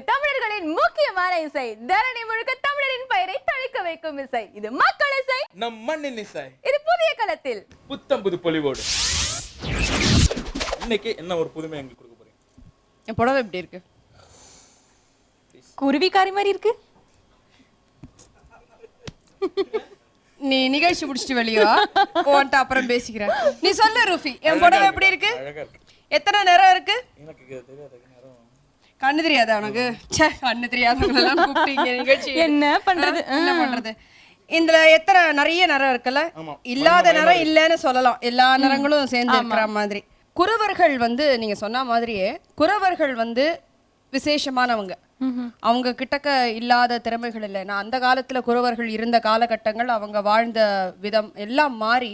இது தமிழர்களின் முக்கியமான இசை. தரணி முழுக்க தமிழரின் பெயரை தழைக்க வைக்கும் இசை. இது மக்கள் இசை. நம் மண்ணின் இசை. இது புதிய களத்தில். புத்தம் புது பொலிவோடு. இன்னைக்கு என்ன ஒரு புதுமை எங்களுக்கு கொடுக்க போறீங்க? என் புடவை எப்படி இருக்கு? குருவிக்காரி மாதிரி இருக்கு. நீ நிகழ்ச்சி முடிச்சிட்டு வெளியே உன்ட்ட அப்புறம் பேசிக்கிறேன். நீ சொல்லு ரூஃபி என் புடவை எப்படி இருக்கு? எத்தனை நிறம் இருக்கு? எனக்கு தெரியாது நேரம் கண்ணு தெரியாதா உனக்கு? ச்சே கண்ணு தெரியாதவங்களெல்லாம் கூப்பிட்டீங்க நிகழ்ச்சி. என்ன பண்றது? என்ன பண்றது? இதுல எத்தனை நிறைய நிறம் இருக்குல்ல. இல்லாத நிறம் இல்லைன்னு சொல்லலாம். எல்லா நிறங்களும் சேர்ந்து இருக்கிற மாதிரி. குறவர்கள் வந்து நீங்க சொன்ன மாதிரியே குறவர்கள் வந்து விசேஷமானவங்க. அவங்க கிட்டக்க இல்லாத திறமைகள் இல்லை. நான் அந்த காலத்துல குறவர்கள் இருந்த காலகட்டங்கள் அவங்க வாழ்ந்த விதம் எல்லாம் மாறி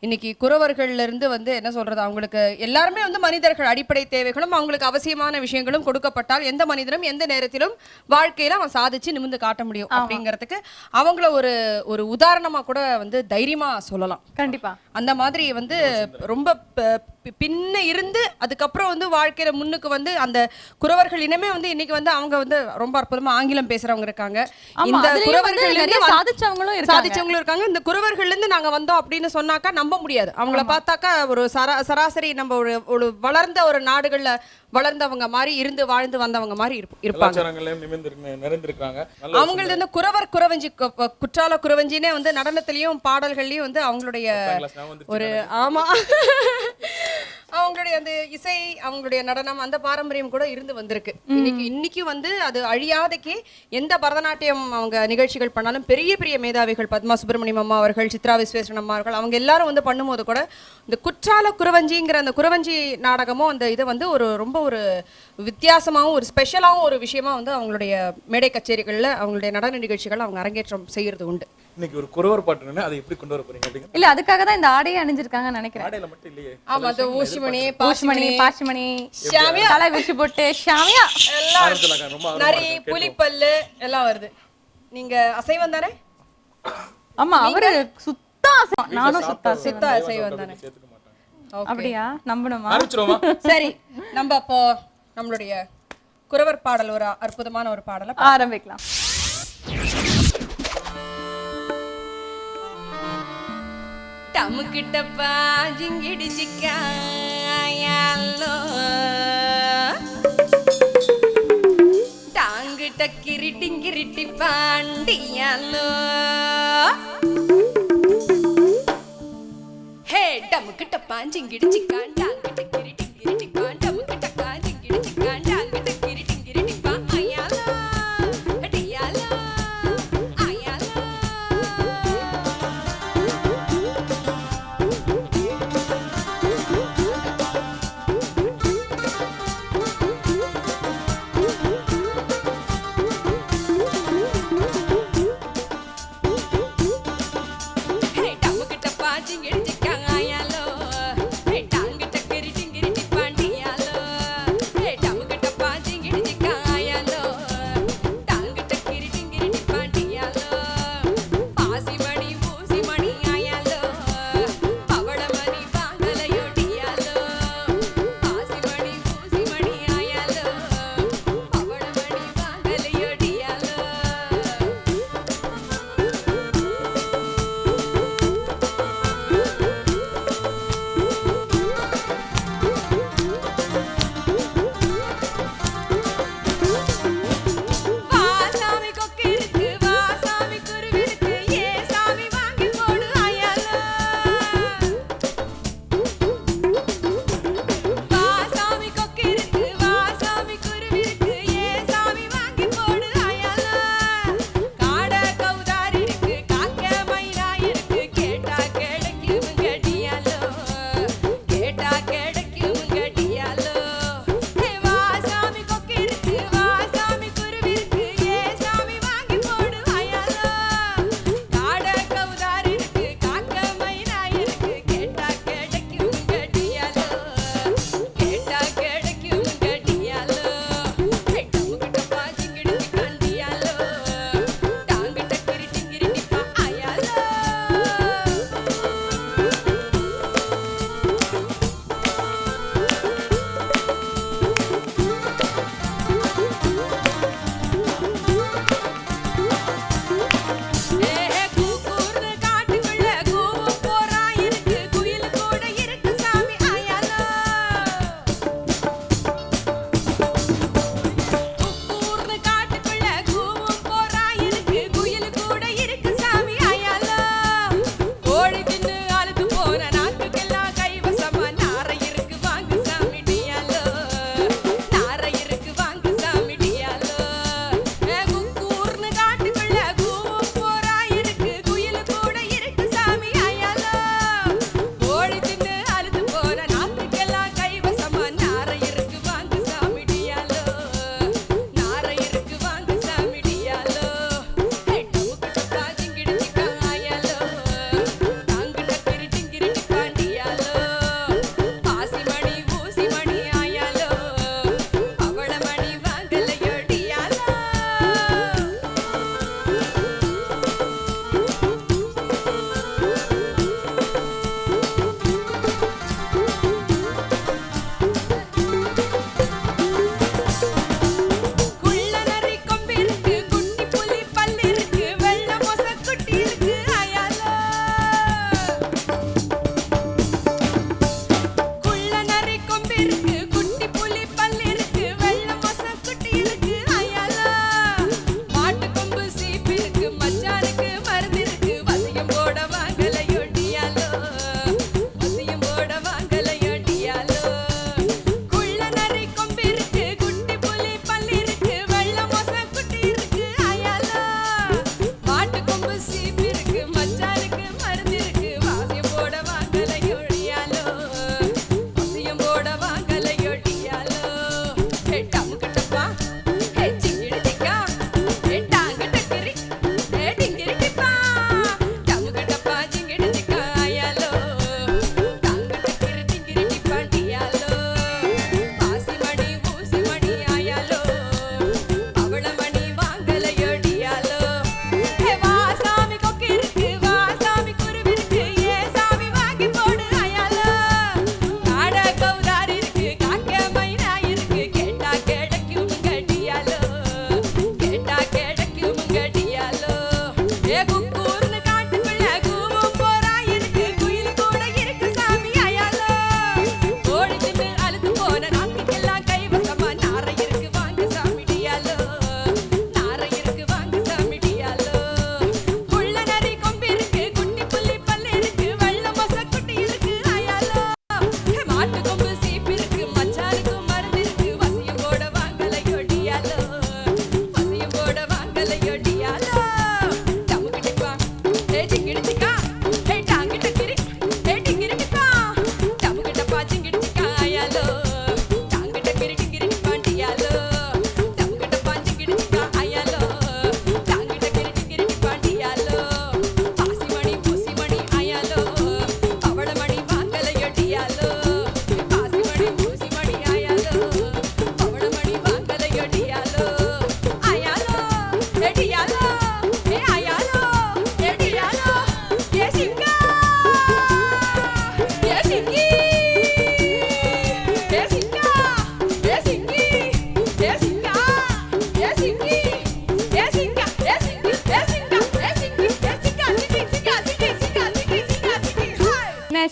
இன்னைக்கு குறவர்கள்ல இருந்து வந்து என்ன சொல்றது அவங்களுக்கு எல்லாருமே வந்து மனிதர்கள் அடிப்படை தேவைகளும் அவங்களுக்கு அவசியமான விஷயங்களும் கொடுக்கப்பட்டால் எந்த மனிதனும் எந்த நேரத்திலும் வாழ்க்கையில அவன் சாதிச்சு நிமிர்ந்து காட்ட முடியும் அப்படிங்கிறதுக்கு அவங்கள ஒரு ஒரு உதாரணமா கூட வந்து தைரியமா சொல்லலாம். கண்டிப்பா. அந்த மாதிரி வந்து ரொம்ப பின்ன இருந்து அதுக்கப்புறம் வந்து வாழ்க்கையில முன்னுக்கு வந்து அந்த குறவர்கள் இனமே வந்து இன்னைக்கு வந்து அவங்க வந்து ரொம்ப அற்புதமா ஆங்கிலம் பேசுறவங்க இருக்காங்க. இந்த குறவர்கள் சாதிச்சவங்களும் இருக்காங்க. சாதிச்சவங்களும் இருக்காங்க. இந்த குறவர்கள்ல இருந்து நாங்க வந்தோம் அப்படின்னு சொன்னாக்கா நம்ப முடியாது. அவங்கள பார்த்தாக்கா ஒரு சரா சராசரி நம்ம ஒரு ஒரு வளர்ந்த ஒரு நாடுகள்ல வளர்ந்தவங்க மாதிரி இருந்து வாழ்ந்து வந்தவங்க மாதிரி இருப்ப- இருப்பாங்க. அவங்களது வந்து குறவர் குறவஞ்சி குற்றால குறவஞ்சினே வந்து நடனத்திலயும் பாடல்கள்லயும் வந்து அவங்களுடைய ஒரு ஆமா. அவங்களுடைய அந்த இசை அவங்களுடைய நடனம் அந்த பாரம்பரியம் கூட இருந்து வந்திருக்கு. இன்னைக்கு இன்னைக்கு வந்து அது அழியாதக்கு எந்த பரதநாட்டியம் அவங்க நிகழ்ச்சிகள் பண்ணாலும் பெரிய பெரிய மேதாவிகள் பத்மா சுப்பிரமணியம் அம்மா அவர்கள் சித்ரா விஸ்வேஸ்வரன் அம்மா அவர்கள் அவங்க எல்லாரும் வந்து பண்ணும்போது கூட இந்த குற்றால குறவஞ்சிங்கிற அந்த குறவஞ்சி நாடகமும் அந்த இதை வந்து ஒரு ரொம்ப ஒரு வித்தியாசமாகவும் ஒரு ஸ்பெஷலாகவும் ஒரு விஷயமா வந்து அவங்களுடைய மேடை கச்சேரிகள்ல அவங்களுடைய நடன நிகழ்ச்சிகள் அவங்க அரங்கேற்றம் செய்யறது உண்டு. இன்னைக்கு ஒரு குறவர் பாட்டுன்னு அதை எப்படி கொண்டு வர போறீங்க அப்படிங்க இல்ல அதுக்காக தான் இந்த ஆடையை அணிஞ்சிருக்காங்கன்னு நினைக்கிறேன். ஆடையில மட்டும் இல்லையே ஆமா அந்த ஊசிமணி பாஷ்மணி பாஷ்மணி ஷாமியா. தலை குச்சி போட்டு ஷாமியா. எல்லாம் ரொம்ப நரி. புலிப்பல்லு எல்லாம் வருது. நீங்க அசைவம் தானே? ஆமா அவரு சுத்தா அசைவம். நானும் சுத்தா அசைவம். சுத்த அசைவம் தானே. அப்படியா? நம்பணுமா? சரி நம்ம அப்போ நம்மளுடைய குறவர் பாடல் ஒரு அற்புதமான ஒரு பாடலை ஆரம்பிக்கலாம். டமுக்கிட்டப்பா ஜிங்கிடிச்சிக்காயாலோ டாங்கிட்ட கிரிட்டிங்கிரிட்டி பாண்டியாலோ. ஹே டமுக்கிட்ட பாஞ்சிங்கிடிச்சிக்கான்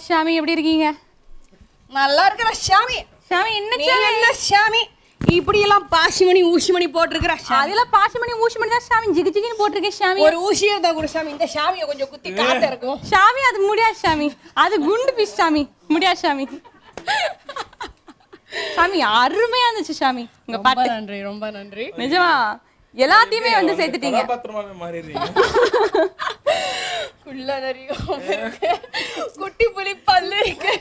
ஷாமி எப்படி இருக்கீங்க? நல்லா இருக்கிற ஷாமி ஷாமி என்ன என்ன ஷாமி இப்படி எல்லாம் பாசிமணி ஊசிமணி போட்டிருக்கிற அதுல பாசி மணி ஊசி மணி தான் ஷாமி ஜிகு ஜிகுன்னு போட்டிருக்கேன் ஷாமி ஒரு ஊசியே இருந்தா கூட ஷாமி இந்த ஷாமியை கொஞ்சம் குத்தி காத்த இருக்கும். ஷாமி அது முடியாது ஷாமி அது குண்டு பீஸ் ஷாமி முடியாது ஷாமி ஷாமி அருமையா இருந்துச்சு ஷாமி உங்க பாட்டு. நன்றி ரொம்ப நன்றி. நிஜமா? எல்லாத்தையுமே வந்து சேர்த்துட்டீங்க. நிறையும் இருக்கு. குட்டி புலி பல்லு இருக்கு.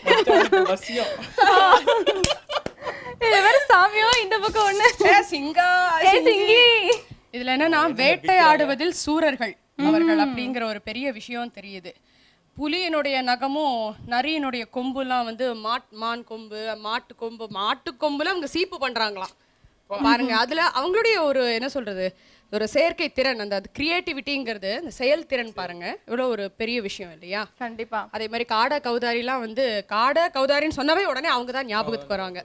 சாமியோ இந்த பக்கம் ஒண்ணு. ஏ, சிங்கா ஏ சிங்கி. இதுல என்னன்னா வேட்டையாடுவதில் சூரர்கள் அவர்கள் அப்படிங்கிற ஒரு பெரிய விஷயம் தெரியுது. புலியினுடைய நகமும் நரியினுடைய கொம்புலாம் வந்து மாட் மான் கொம்பு மாட்டு கொம்பு மாட்டு கொம்புல அவங்க சீப்பு பண்றாங்களாம். பாருங்க அதுல அவங்களுடைய ஒரு என்ன சொல்றது ஒரு செயற்கை திறன் அந்த கிரியேட்டிவிட்டிங்கிறது அந்த செயல்திறன் பாருங்க இவ்வளவு ஒரு பெரிய விஷயம் இல்லையா? கண்டிப்பா. அதே மாதிரி காடை கௌதாரிலாம் வந்து காடை கௌதாரின்னு சொன்னவே உடனே அவங்க தான் ஞாபகத்துக்கு வராங்க.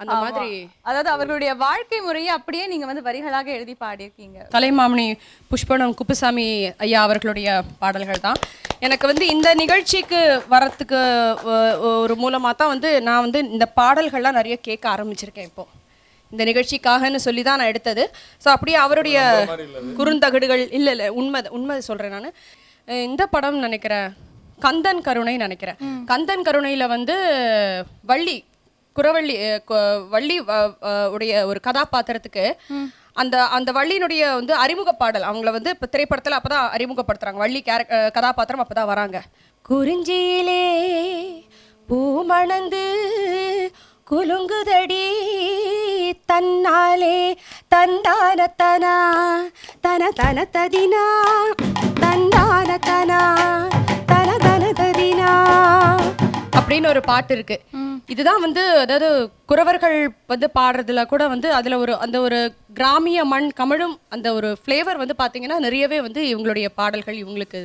அந்த மாதிரி அதாவது அவர்களுடைய வாழ்க்கை முறையை அப்படியே நீங்க வந்து வரிகளாக எழுதி பாடியிருக்கீங்க. கலைமாமணி புஷ்பனம் குப்புசாமி ஐயா அவர்களுடைய பாடல்கள் தான். எனக்கு வந்து இந்த நிகழ்ச்சிக்கு வரத்துக்கு ஒரு மூலமாக தான் வந்து நான் வந்து இந்த பாடல்கள்லாம் நிறைய கேட்க ஆரம்பிச்சிருக்கேன் இப்போ. இந்த நிகழ்ச்சிக்காகன்னு சொல்லி தான் நான் எடுத்தது. ஸோ அப்படியே அவருடைய குறுந்தகடுகள் இல்லை இல்லை உண்மை உண்மை சொல்கிறேன் நான். இந்த படம் நினைக்கிறேன். கந்தன் கருணை நினைக்கிறேன். கந்தன் கருணையில் வந்து வள்ளி குறவள்ளி வள்ளி உடைய ஒரு கதாபாத்திரத்துக்கு அந்த அந்த வள்ளியினுடைய வந்து அறிமுக பாடல் அவங்கள வந்து இப்போ திரைப்படத்தில் அப்பதான் அறிமுகப்படுத்துறாங்க. வள்ளி கேரக் கதாபாத்திரம் அப்பதான் வராங்க. குறிஞ்சியிலே பூமணந்து குலுங்குதடி தன்னாலே தந்தான தனா தன தன ததினா தந்தான தனா தன தன ததினா அப்படின்னு ஒரு பாட்டு இருக்கு. இதுதான் வந்து அதாவது குறவர்கள் வந்து பாடுறதுல கூட வந்து அதுல ஒரு அந்த ஒரு கிராமிய மண் கமழும் அந்த ஒரு ஃப்ளேவர் வந்து பாத்தீங்கன்னா நிறையவே வந்து இவங்களுடைய பாடல்கள் இவங்களுக்கு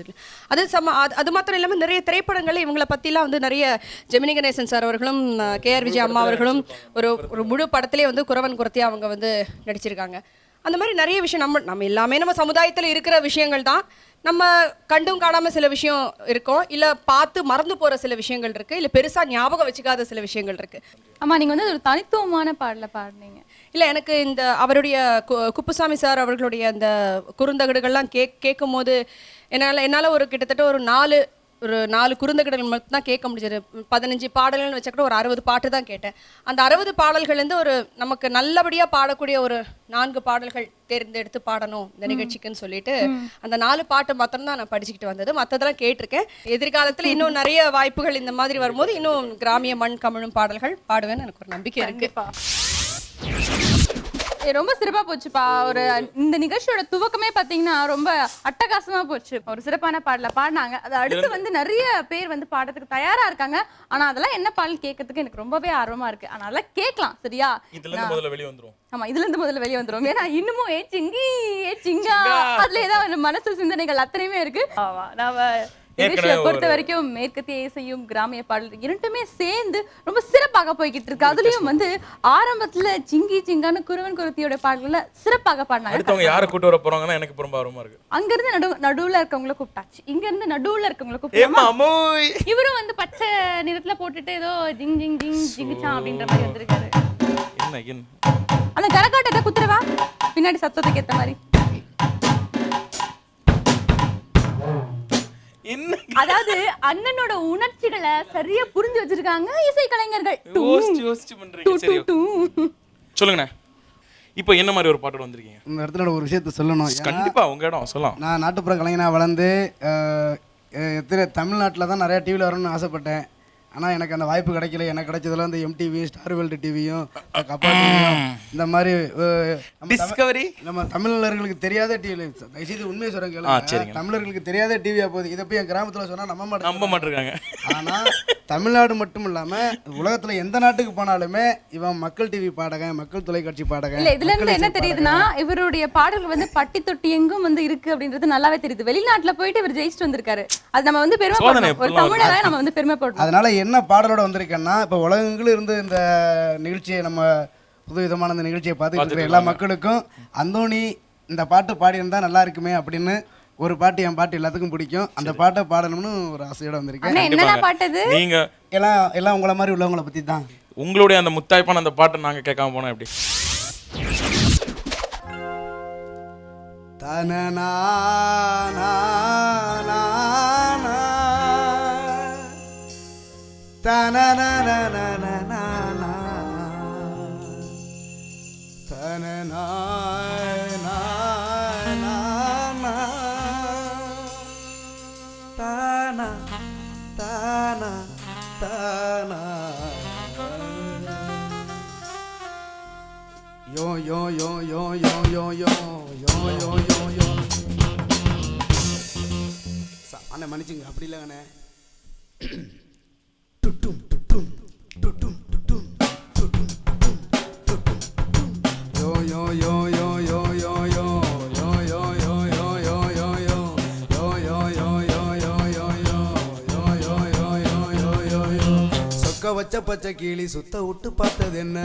அது சம அது- அது மாத்திரம் இல்லாமல் நிறைய திரைப்படங்கள் இவங்கள பத்திலாம் வந்து நிறைய ஜெமினி கணேசன் சார் அவர்களும் கே ஆர் விஜய் அம்மா அவர்களும் ஒரு ஒரு முழு படத்திலே வந்து குறவன் குறத்தியா அவங்க வந்து நடிச்சிருக்காங்க. அந்த மாதிரி நிறைய விஷயம் நம்ம நம்ம எல்லாமே நம்ம சமுதாயத்தில் இருக்கிற விஷயங்கள் தான். நம்ம கண்டும் காணாம சில விஷயம் இருக்கும். இல்ல பார்த்து மறந்து போற சில விஷயங்கள் இருக்கு. இல்ல பெருசா ஞாபகம் வச்சுக்காத சில விஷயங்கள் இருக்கு. ஆமா நீங்க வந்து ஒரு தனித்துவமான பாடல பாடுனீங்க. இல்ல எனக்கு இந்த அவருடைய கு- குப்புசாமி சார் அவர்களுடைய அந்த குறுந்தகடுகள்லாம் கேக் கேட்கும் போது என்னால என்னால ஒரு கிட்டத்தட்ட ஒரு நாலு ஒரு நாலு குறுந்தகடுகள் மட்டும் தான் கேட்க முடிஞ்சது. பதினஞ்சு பாடல்கள்னு வச்சா கூட ஒரு அறுபது பாட்டு தான் கேட்டேன். அந்த அறுபது பாடல்கள்லேருந்து ஒரு நமக்கு நல்லபடியா பாடக்கூடிய ஒரு நான்கு பாடல்கள் தேர்ந்தெடுத்து பாடணும் இந்த நிகழ்ச்சிக்குன்னு சொல்லிட்டு அந்த நாலு பாட்டு மாத்திரம் தான் நான் படிச்சுக்கிட்டு வந்தது. மற்றதெல்லாம் கேட்டிருக்கேன். எதிர்காலத்துல இன்னும் நிறைய வாய்ப்புகள் இந்த மாதிரி வரும்போது இன்னும் கிராமிய மண் கமிழும் பாடல்கள் பாடுவேன்னு எனக்கு ஒரு நம்பிக்கை இருக்கு. ரொம்ப சிறப்பா போச்சுப்பா. ஒரு இந்த நிகழ்ச்சியோட துவக்கமே பாத்தீங்கன்னா ரொம்ப அட்டகாசமா போச்சு. ஒரு சிறப்பான பாடல பாடினாங்க. அது அடுத்து வந்து நிறைய பேர் வந்து பாடுறதுக்கு தயாரா இருக்காங்க. ஆனா அதெல்லாம் என்ன பாடல் கேட்கறதுக்கு எனக்கு ரொம்பவே ஆர்வமா இருக்கு. ஆனா அதெல்லாம் கேட்கலாம் சரியா? இதுல இருந்து முதல்ல வெளிய வந்துரும். ஆமா இதுல இருந்து முதல்ல வெளியே வந்துரும். ஏன்னா இன்னமும் ஏ சிங்கி ஏ சிங்கா அதுல ஏதாவது மனசு சிந்தனைகள் அத்தனையுமே இருக்கு. ஆமா நாம பொறுத்த வரைக்கும் மேற்கத்திய இசையும் கிராமிய பாடல் இரண்டுமே சேர்ந்து ரொம்ப சிறப்பாக போய்கிட்டு இருக்கு. அதுலயும் வந்து ஆரம்பத்துல சிங்கி சிங்கான்னு குருவன் குருத்தியோட பாடல்கள சிறப்பாக பாடினாங்க. அடுத்தவங்க யாரை கூட்டு வர போறாங்கன்னா எனக்கு ரொம்ப ஆர்வமா இருக்கு. அங்க இருந்து நடு நடுவுல இருக்கவங்கள கூப்பிட்டாச்சு. இங்க இருந்து நடுவுல இருக்கவங்கள கூப்பிட்டாமா? இவரும் வந்து பச்சை நிறத்துல போட்டுட்டு ஏதோ ஜிங் ஜிங் ஜிங் ஜிங்குச்சான் அப்படின்ற மாதிரி வந்திருக்காரு. என்ன? அந்த கரகாட்டத்தை குத்துறவா? பின்னாடி சத்தத்துக்கு ஏத்த மாதிரி. அதாவது அண்ணனோட உணர்ச்சிகளை சரியா புரிஞ்சு வச்சிருக்காங்க இசை கலைஞர்கள் யோசிச்சு யோசிச்சு பண்றீங்க. சரி சொல்லுங்கண்ணே. இப்போ என்ன மாதிரி ஒரு பாட்டு வந்திருக்கீங்க? இந்த இடத்துல ஒரு விஷயத்த சொல்லணும். கண்டிப்பா உங்க இடம் சொல்லலாம். நான் நாட்டுப்புற கலைஞனாக வளர்ந்து எத்தனை தமிழ்நாட்டில் தான் நிறைய டிவியில் வரணும்னு ஆசைப்பட்டேன். ஆனால் எனக்கு அந்த வாய்ப்பு கிடைக்கல. எனக்கு கிடைச்சதுல இந்த எம்டிவி ஸ்டார் வேர்ல்டு டிவியும் இந்த மாதிரி நம்ம தமிழ்- டிஸ்கவரி நம்ம தமிழர்களுக்கு தெரியாத டிவி தயவுசெய்து உண்மையை சரிங்க. தமிழர்களுக்கு தெரியாத டிவியா போகுது இதை போய் என் கிராமத்தில் சொன்னா நம்ப மாட்டேன் நம்ப மாட்டிருக்காங்க. ஆனா தமிழ்நாடு மட்டும் இல்லாம உலகத்துல எந்த நாட்டுக்கு போனாலுமே இவன் மக்கள் டிவி பாடகன் மக்கள் தொலைக்காட்சி பாடகன் இல்ல இதுல இருந்து என்ன தெரியுதுன்னா இவருடைய பாடல்கள் வந்து பட்டி தொட்டி எங்கும் வந்து இருக்கு அப்படின்றது நல்லாவே தெரியுது. வெளிநாட்டுல போயிட்டு இவர் ஜெயிச்சுட்டு வந்திருக்காரு. அது நம்ம வந்து பெருமைப்படணும் ஒரு? தமிழராக நம்ம வந்து பெருமைப்படணும் அதனால என்ன பாடலோட வந்திருக்கேன்னா இப்போ உலகங்களும் இருந்து இந்த நிகழ்ச்சியை நம்ம புது விதமான இந்த நிகழ்ச்சியை பார்த்துட்டு இருக்கிற எல்லா மக்களுக்கும் அந்தோணி இந்த பாட்டு பாடியிருந்தா நல்லா இருக்குமே அப்படின்னு ஒரு பாட்டு என் பாட்டு எல்லாத்துக்கும் பிடிக்கும். அந்த பாட்டை பாடணும்னு ஒரு ஆசையோட வந்திருக்கேன். என்னடா பாட்டு அது? நீங்க எல்லாம் எல்லாம் உங்களை மாதிரி உள்ளவங்கள பற்றி தான். உங்களுடைய அந்த முத்தாய்ப்பான அந்த பாட்டை நாங்க கேட்காம போனா எப்படி? யோ யோ யோ யோ யோ யோ யோ யோ யோ யோ யோ அண்ணே மன்னிச்சுங்க அப்படி இல்லைங்கண்ணே. பச்சை பச்சை கிளி சுத்த விட்டு பார்த்தது என்ன?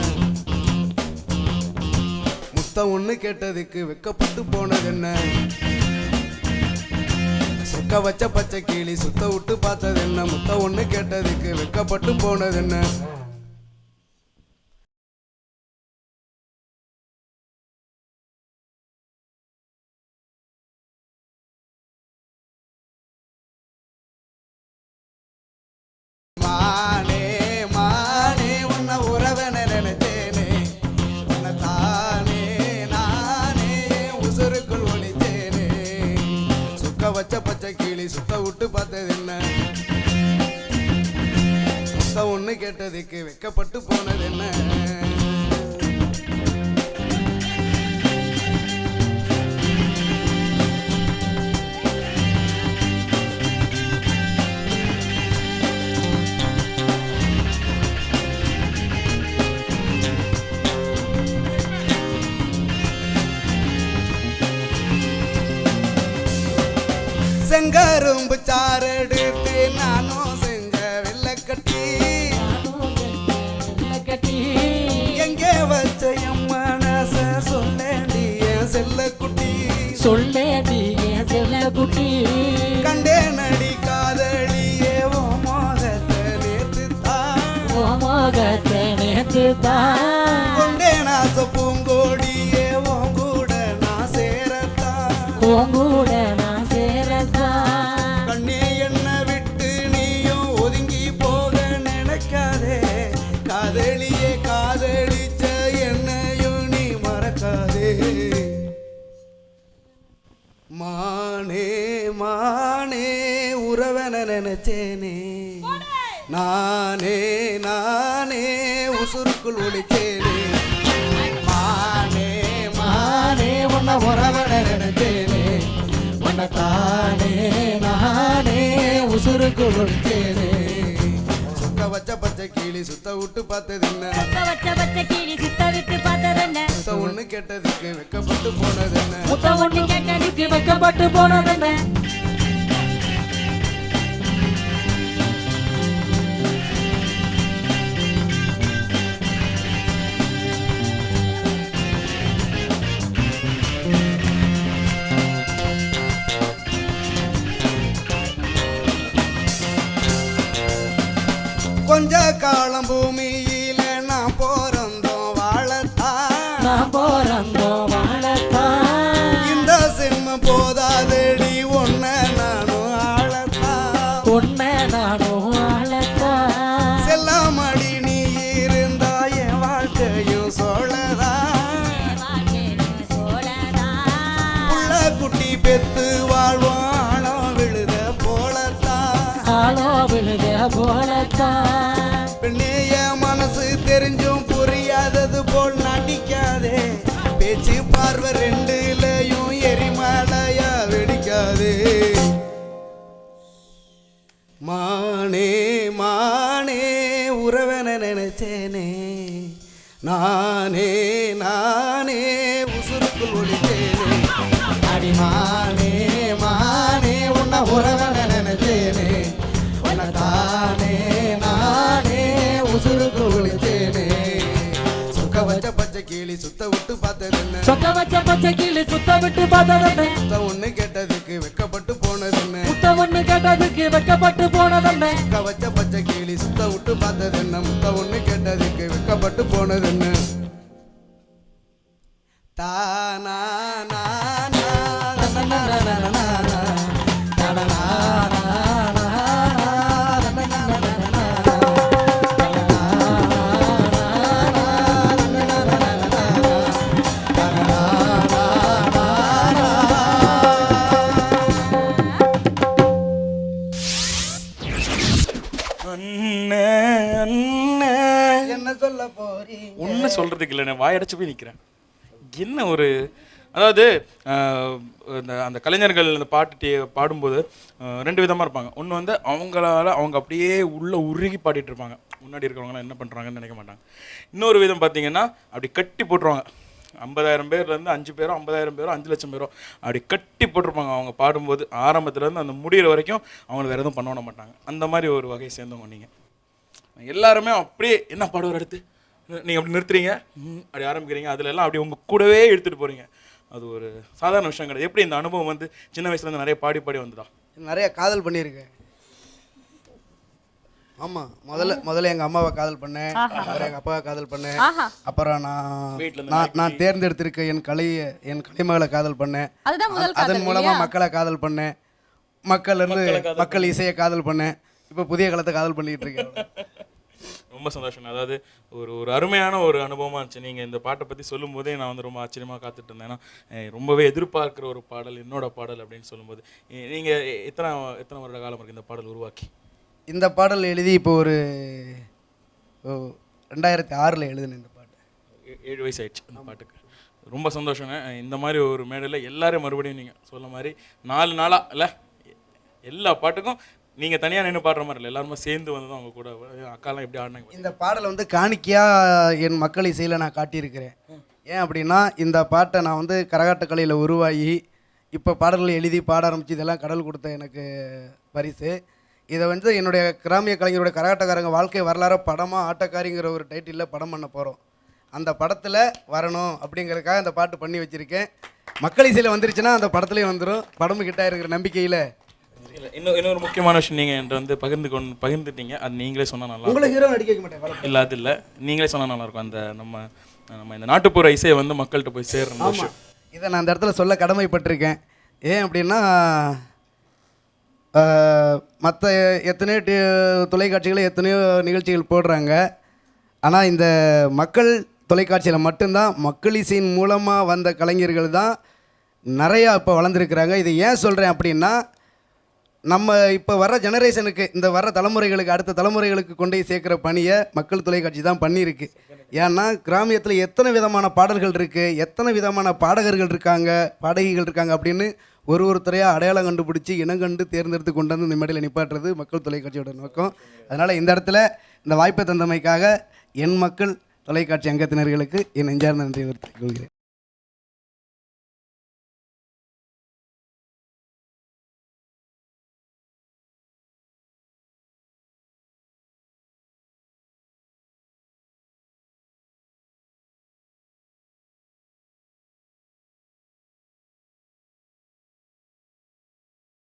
முத்தம் ஒண்ணு கேட்டதுக்கு வெக்கப்பட்டு போனது என்ன? சொக்க வச்ச பச்சை கிளி சுத்த விட்டு பார்த்தது என்ன? முத்தம் ஒண்ணு கேட்டதுக்கு வெக்கப்பட்டு போனது என்ன? சுத்த கேட்டதுக்கு வெக்கப்பட்டு போனது என்ன? செங்கரும்பு சாரெடுத்து நானும் செஞ்ச வெள்ளக்கட்டி சொல்லேடி என் செல்ல குட்டி கண்டே நடி காதலியே ஓ மோகத்தை நேத்து தான் ஓ மோகத்தை நேற்று தான் கொண்டே நாச பூங்கோடியே ஓ கூட நான் சேரத்தான். நான் மானே மானே உறவன நினைச்சேனே. நானே நானே உசுருக்குள் ஒழிச்சேனே மானே மானே உன்னை உறவன நினைச்சேனே. உன்னை தானே நானே உசுருக்குள் ஒழிச்சேனே வச்ச பச்சை கிளி சுத்த விட்டு பார்த்தது என்ன? வச்ச பச்சை கிளி சுத்த விட்டு பார்த்ததென்ன சுத்த ஒண்ணு கேட்டதுக்கு வெக்கப்பட்டு போனது என்ன? முத்த ஒண்ணு கேட்டதுக்கு வைக்கப்பட்டு போனதென்ன கொஞ்ச காலம் பூமியில பார்வை ரெண்டுலையும் எரிமலையா வெடிக்காதே. மானே மானே உறவன நினைச்சேனே நானே கிளி சுத்த விட்டு பார்த்தது என்ன? சொக்க வச்ச பச்சை கிளி சுத்த விட்டு பார்த்ததென்ன சுத்த ஒண்ணு கேட்டதுக்கு வெக்கப்பட்டு போனது என்ன? முத்த ஒண்ணு கேட்டதுக்கு வெக்கப்பட்டு போனதென்ன முக்க வச்ச பச்சை கிளி சுத்த விட்டு பார்த்தது என்ன? முத்த ஒண்ணு கேட்டதுக்கு வெக்கப்பட்டு போனது என்ன? சொல்கிறதுக்கு சொல்றதுக்கு இல்லை நான் வாயடைச்சு போய் நிற்கிறேன் என்ன ஒரு அதாவது இந்த அந்த கலைஞர்கள் அந்த பாட்டு பாடும்போது ரெண்டு விதமாக இருப்பாங்க. ஒன்று வந்து அவங்களால அவங்க அப்படியே உள்ளே உருகி பாடிட்டு இருப்பாங்க. முன்னாடி இருக்கிறவங்களாம் என்ன பண்ணுறாங்கன்னு நினைக்க மாட்டாங்க. இன்னொரு விதம் பார்த்தீங்கன்னா அப்படி கட்டி போட்டுருவாங்க. ஐம்பதாயிரம் பேர்லேருந்து அஞ்சு பேரோ ஐம்பதாயிரம் பேரோ அஞ்சு லட்சம் பேரோ அப்படி கட்டி போட்டிருப்பாங்க அவங்க பாடும்போது. ஆரம்பத்துலேருந்து அந்த முடிகிற வரைக்கும் அவங்களை வேறு எதுவும் பண்ண விட மாட்டாங்க. அந்த மாதிரி ஒரு வகையை சேர்ந்தவங்க நீங்கள் எல்லாருமே அப்படியே என்ன பாடுவார் அடுத்து? நீங்கள் அப்படி நிறுத்துறீங்க? அப்படி ஆரம்பிக்கிறீங்க. அதுல எல்லாம் அப்படி உங்க கூடவே எடுத்துகிட்டு போகிறீங்க அது ஒரு சாதாரண விஷயம் கிடையாது. எப்படி இந்த அனுபவம் வந்து சின்ன வயசுலேருந்து நிறைய பாடி பாடி வந்ததா? நிறைய காதல் பண்ணியிருக்கேன். ஆமா. முதல்ல முதல்ல எங்க அம்மாவை காதல் பண்ணேன். அப்புறம் எங்க அப்பாவை காதல் பண்ணேன். அப்புறம் நான் வீட்ல இருந்து நான் நான் தேர்ந்தெடுத்திருக்க என் கலை என் கலைமகளை காதல் பண்ணேன். அதுதான் முதல் அ- அதன் காதல் மூலமா இல்லையா? மக்களை காதல் பண்ணேன். மக்கள் இருந்து மக்கள் இசையை காதல் பண்ணேன். இப்போ புதிய காலத்தை காதல் பண்ணிக்கிட்டு இருக்கேன். ரொம்ப சந்தோஷம் அதாவது ஒரு ஒரு அருமையான ஒரு அனுபவமாக இருந்துச்சு. நீங்கள் இந்த பாட்டை பற்றி சொல்லும்போதே நான் வந்து ரொம்ப ஆச்சரியமாக காத்துட்டு இருந்தேன் ஏன்னா ரொம்பவே எதிர்பார்க்குற ஒரு பாடல் என்னோட பாடல் அப்படின்னு சொல்லும்போது நீங்கள் எத்தனை எத்தனை வருட காலம் இருக்கு இந்த பாடல் உருவாக்கி? இந்த பாடல் எழுதி இப்போ ஒரு ரெண்டாயிரத்தி ஆறில் எழுதினேன் இந்த பாட்டு. ஏழு வயசு ஆயிடுச்சு இந்த பாட்டுக்கு. ரொம்ப சந்தோஷங்க. இந்த மாதிரி ஒரு மேடையில் எல்லாரும் மறுபடியும் நீங்கள் சொல்ல மாதிரி நாலு நாளாக இல்லை எல்லா பாட்டுக்கும் நீங்கள் தனியாக நின்று பாடுற மாதிரி இல்லை. எல்லாருமே சேர்ந்து வந்து அவங்க கூட அக்காலாம் எப்படி ஆடினாங்க? இந்த பாடலை வந்து காணிக்கையாக என் மக்கள் இசையில் நான் காட்டியிருக்கிறேன். ஏன் அப்படின்னா இந்த பாட்டை நான் வந்து கரகாட்டக்கலையில் உருவாகி இப்போ பாடல்கள் எழுதி பாட ஆரம்பித்து இதெல்லாம் கடல் கொடுத்த எனக்கு பரிசு. இதை வந்து என்னுடைய கிராமிய கலைஞருடைய கரகாட்டக்காரங்க வாழ்க்கை வரலாறு படமாக ஆட்டக்காரிங்கிற ஒரு டைட்டிலில் படம் பண்ண போகிறோம் அந்த படத்தில் வரணும் அப்படிங்கிறதுக்காக அந்த பாட்டு பண்ணி வச்சுருக்கேன். மக்கள் இசையில் வந்துருச்சுன்னா அந்த படத்துலேயும் வந்துடும் படமு கிட்ட இருக்கிற நம்பிக்கையில் இன்னும் இன்னொரு முக்கியமான விஷயம் நீங்கள் என்கிட்ட வந்து பகிர்ந்து கொண்டு பகிர்ந்துட்டீங்க. அது நீங்களே சொன்னால் நல்லா உங்களை ஹீரோ நடிக்க வைக்க மாட்டேன் இல்லை அது இல்லை. நீங்களே சொன்னால் நல்லா இருக்கும். அந்த நம்ம நம்ம இந்த நாட்டுப்புற இசையை வந்து மக்கள்கிட்ட போய் சேர்ற விஷயம். இதை நான் அந்த இடத்துல சொல்ல கடமைப்பட்டிருக்கேன். ஏன் அப்படின்னா மற்ற எத்தனையோ டி தொலைக்காட்சிகள் எத்தனையோ நிகழ்ச்சிகள் போடுறாங்க. ஆனால் இந்த மக்கள் தொலைக்காட்சியில் மட்டும்தான் மக்கள் இசையின் மூலமாக வந்த கலைஞர்கள் தான் நிறையா இப்போ வளர்ந்துருக்குறாங்க. இது ஏன் சொல்கிறேன் அப்படின்னா நம்ம இப்போ வர ஜெனரேஷனுக்கு இந்த வர தலைமுறைகளுக்கு அடுத்த தலைமுறைகளுக்கு கொண்டு போய் சேர்க்குற பணியை மக்கள் தொலைக்காட்சி தான் பண்ணியிருக்கு. ஏன்னா கிராமியத்தில் எத்தனை விதமான பாடல்கள் இருக்குது எத்தனை விதமான பாடகர்கள் இருக்காங்க பாடகிகள் இருக்காங்க அப்படின்னு ஒரு ஒரு துறையாக அடையாளம் கண்டுபிடிச்சி இனங்கண்டு தேர்ந்தெடுத்து கொண்டு வந்து இந்த மேடையில் நிப்பாட்டுறது மக்கள் தொலைக்காட்சியோட நோக்கம். அதனால் இந்த இடத்துல இந்த வாய்ப்பை தந்தமைக்காக என் மக்கள் தொலைக்காட்சி அங்கத்தினர்களுக்கு என் நெஞ்சார்ந்த நன்றி தெரிவித்துக் கொள்கிறேன்.